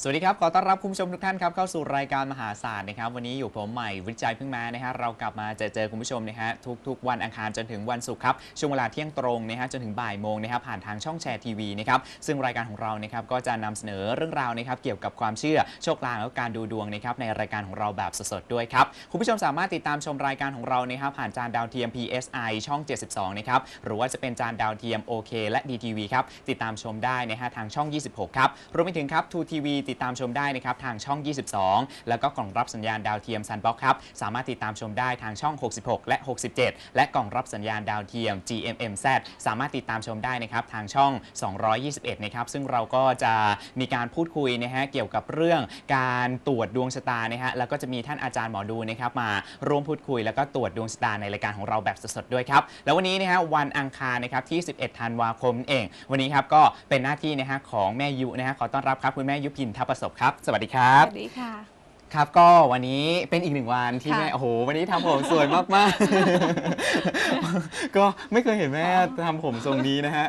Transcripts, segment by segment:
สวัสดีครับ ขอต้อนรับคุณผู้ชมทุกท่านครับเข้าสู่รายการมหาศาสตร์นะครับ วันนี้อยู่ผมใหม่วิจัยเพิ่งมานะฮะเรากลับมาเจอเจอคุณผู้ชมนะฮะทุกๆ วันอังคารจนถึงวันศุกร์ครับช่วงเวลาเที่ยงตรงนะฮะจนถึงบ่ายโมงนะครับผ่านทางช่องแชร์ทีวีนะครับซึ่งรายการของเรานะครับก็จะนำเสนอเรื่องราวนะครับเกี่ยวกับความเชื่อโชคลางและการดูดวงนะครับในรายการของเราแบบสดๆด้วยครับคุณผู้ชมสามารถติดตามชมรายการของเรานะครับผ่านจานดาวเทียม PSI ช่อง 72 นะครับหรือว่าจะเป็นจานดาวเทียม OK และ DTV ครับติดตามชมได้นะฮะทางช่อง 26 ครับรวมไปถึงครับ 2 TV ติดตามชมได้นะครับทางช่อง 22 แล้วก็กล่องรับสัญญาณดาวเทียม Sunbox ครับสามารถติดตามชมได้ทางช่อง 66 และ 67 และกล่องรับสัญญาณดาวเทียม GMMZ สามารถติดตามชมได้นะครับทางช่อง 221 นะครับซึ่งเราก็จะมีการพูดคุยนะฮะเกี่ยวกับเรื่องการตรวจดวงชะตานะฮะแล้วก็จะมีท่านอาจารย์หมอดูนะครับมาร่วมพูดคุย แล้วก็ตรวจดวงชะตาในรายการของเราแบบสดๆด้วยครับแล้ววันนี้นะฮะวันอังคารนะครับที่ 11 ธันวาคมเอง วันนี้ครับก็เป็นหน้าที่นะฮะของแม่ยุนะฮะขอต้อนรับครับคุณแม่ยุพินทัพประสบครับ สวัสดีครับสวัสดีค่ะ ครับก็วันนี้เป็นอีกหนึ่งวันที่ค่ะแม่โอ้โหวันนี้ทำผมสวยมากๆ ก็ไม่เคยเห็นแม่ทำผมทรงนี้นะฮะ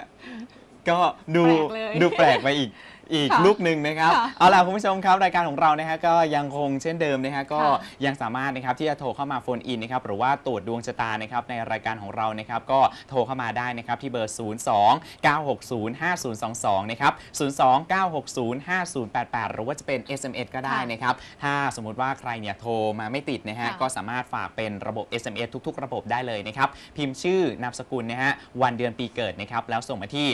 ก็ดูแปลกเลย ดูแปลกไปอีก อีกค่ะลุกหนึ่งนะครับค่ะเอาล่ะคุณผู้ชมครับรายการของเรานะฮะก็ยังคงเช่นเดิมนะฮะก็ค่ะยังสามารถนะครับที่จะโทรเข้ามาโฟนอินนะครับหรือว่าตรวจดวงชะตานะครับในรายการของเรานะครับก็โทรเข้ามาได้นะครับที่เบอร์ 0 2 9 6 0 5 0 2 2 นะครับ0 2 9 6 0 5 0 8 8 หรือว่าจะเป็น SMS ก็ได้ค่ะนะครับถ้าสมมุติว่าใครเนี่ยโทรมาไม่ติดนะฮะค่ะ ก็สามารถฝากเป็นระบบ SMS ทุก ๆ ระบบได้เลยนะครับพิมพ์ชื่อนามสกุลนะฮะวันเดือนปีเกิดนะครับแล้วส่งมาที่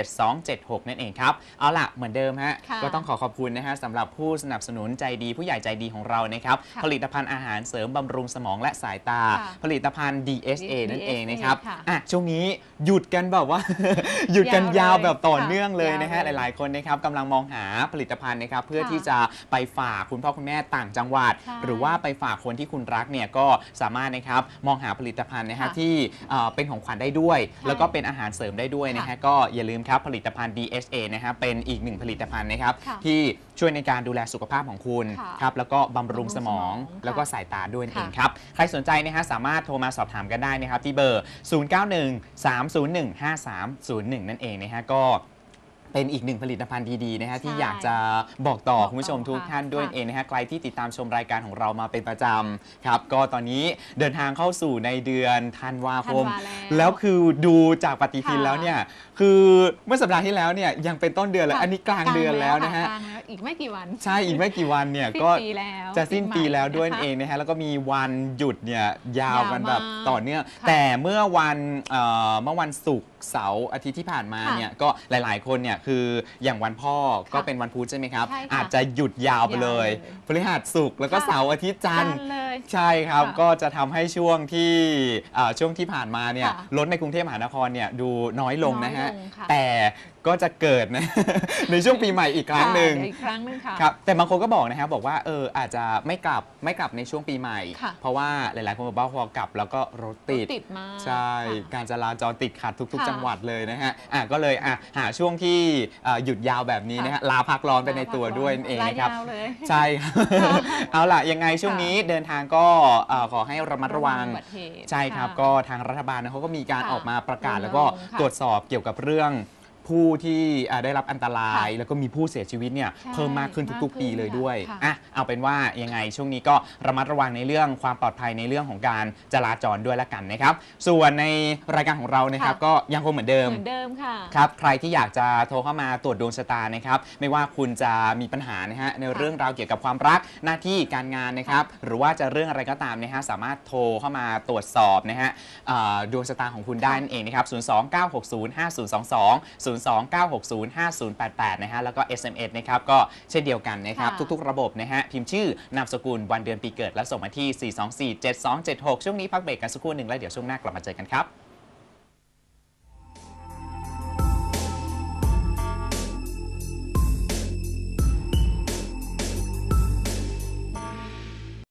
4247276 นั่นเองครับเอาล่ะเหมือนเดิมฮะค่ะก็ต้องขอขอบคุณนะฮะสำหรับผู้สนับสนุนใจดีผู้ใหญ่ใจดีของเรานะครับค่ะผลิตภัณฑ์อาหารเสริมบำรุงสมองและสายตา ค่ะผลิตภัณฑ์ DSA นั่นเองนะครับค่ะอะช่วงนี้หยุดกันแบบว่า หยุดกันยายาววเลยแบบต่อค่ะเนื่องเลยนะฮะยาวหเลยลาย ๆ คนนะครับกำลังมองหาผลิตภัณฑ์นะครับเพื่อค่ะที่จะไปฝากคุณพ่อคุณแม่ต่างจังหวัด ใช่หรือว่าไปฝากคนที่คุณรักเนี่ยก็สามารถนะครับมองหาผลิตภัณฑ์นะฮะค่ะที่เอ่อเป็นของขวัญได้ด้วยใช่แล้วก็เป็นอาหารเสริมได้ด้วยนะฮะค่ะก็อย่าลืมครับผลิตภัณฑ์ DSA นะฮะเป็นอีกหนึ่งผลิตภัณฑ์นะครับ ค่ะที่ช่วยในการดูแลสุขภาพของคุณค่ะครับแล้วก็บำรุงสมองบำรุงสมองแล้วก็ค่ะสายตาด้วยนั่นเองค่ะครับ ใครสนใจนะฮะสามารถโทรมาสอบถามกันได้นะครับที่เบอร์ 0913015301 นั่นเองนะฮะก็ เป็นอีกหนึ่งผลิตภัณฑ์ดีๆนะฮะที่ใช่อยากจะบอกต่อบอกต่อคุณผู้ชมทุกค่ะท่านด้วยค่ะเองนะฮะใครที่ติดตามชมรายการของเรามาเป็นประจำครับ ก็ตอนนี้เดินทางเข้าสู่ในเดือนธันวาคม ธันวาแล้วแล้วคือดูจากปฏิทินค่ะ แล้วเนี่ยคือเมื่อสัปดาห์ที่แล้วเนี่ยยังเป็นต้นเดือนเลยค่ะอันนี้กลางเดือนแล้วนะฮะกลางแล้วอีกไม่กี่วันใช่อีกไม่กี่วันเนี่ยสิ้นก็ ปีแล้วจะสิ้นปีแล้วด้วยปีใหม่เองนะฮะแล้วก็มีวันหยุดเนี่ยยาวกันแบบยาวมากต่อเนื่องค่ะแต่เมื่อวันเอ่อเมื่อวันศุกร์เสาร์อาทิตย์ที่ผ่านมาค่ะเนี่ยก็หลายๆ คนเนี่ยคืออย่างวันพ่อก็ค่ะเป็นวันพุธใช่ไหมครับ ใช่ค่ะอาจจะหยุดยาวไปเลยยาวเลยพฤหัสศุกร์แล้วก็ค่ะ เสาร์อาทิตย์จันทร์ จันเลย ใช่ครับ ค่ะก็จะทำให้ช่วงที่เอ่อช่วงที่ผ่านมาเนี่ยค่ะรถในกรุงเทพมหานครเนี่ยดูน้อยลงนะฮะ น้อยลงค่ะแต่ ก็จะเกิดนะ ในช่วงปีใหม่อีกครั้งหนึ่งค่ะเดี๋ยวอีกครั้งหนึ่งค่ะครับแต่บางคนก็บอกนะครับบอกว่าเอออาจจะไม่กลับไม่กลับในช่วงปีใหม่ค่ะเพราะว่าหลาย ๆ คนบอกว่าพอกลับแล้วก็รถติดติดมากใช่ค่ะการจราจรติดขัดทุกๆค่ะจังหวัดเลยนะฮะอะก็เลยอะหาช่วงที่เอ่อหยุดยาวแบบนี้นะฮะลาพักร้อนไปในตัวด้วยนั่นเองนะครับลายาวเลยใช่ครับเอาล่ะยังไงช่วงนี้เดินทางก็เอ่อขอให้ระมัดระวังอุบัติเหตุใช่ครับะก็ทางรัฐบาลนะเขาก็มีการค่ะออกมาประกาศรณรงค์แล้วก็ค่ะตรวจสอบเกี่ยวกับเรื่อง ผู้ที่อ่าได้รับอันตรายค่ะแล้วก็มีผู้เสียชีวิตเนี่ยใช่เพิ่มมากขึ้นทุก ๆ ปีเลยด้วยค่ะ อะเอาเป็นว่ายังไงช่วงนี้ก็ระมัดระวังในเรื่องความปลอดภัยในเรื่องของการจราจรด้วยละกันนะครับ ส่วนในรายการของเรานะครับ ค่ะ ก็ยังคงเหมือนเดิม เหมือนเดิมค่ะ ครับใครที่อยากจะโทรเข้ามาตรวจดวงชะตานะครับไม่ว่าคุณจะมีปัญหานะฮะในเรื่องราวเกี่ยวกับความรักหน้าที่การงานนะครับหรือว่าจะเรื่องอะไรก็ตามนะฮะสามารถโทรเข้ามาตรวจสอบนะฮะเอ่อดวงชะตาของคุณได้นั่นเองนะครับ 0 2 9 6 0 5 0 2 2 0 029605088 นะฮะ แล้วก็ SMS นะครับ ก็เช่นเดียวกันนะครับ ค่ะ ทุกๆ ระบบนะฮะ พิมพ์ชื่อนามสกุลวันเดือนปีเกิด แล้วส่งมาที่ 4247276 ช่วงนี้พักเบรกกันสักครู่หนึ่งแล้วเดี๋ยวช่วงหน้ากลับมาเจอกันครับ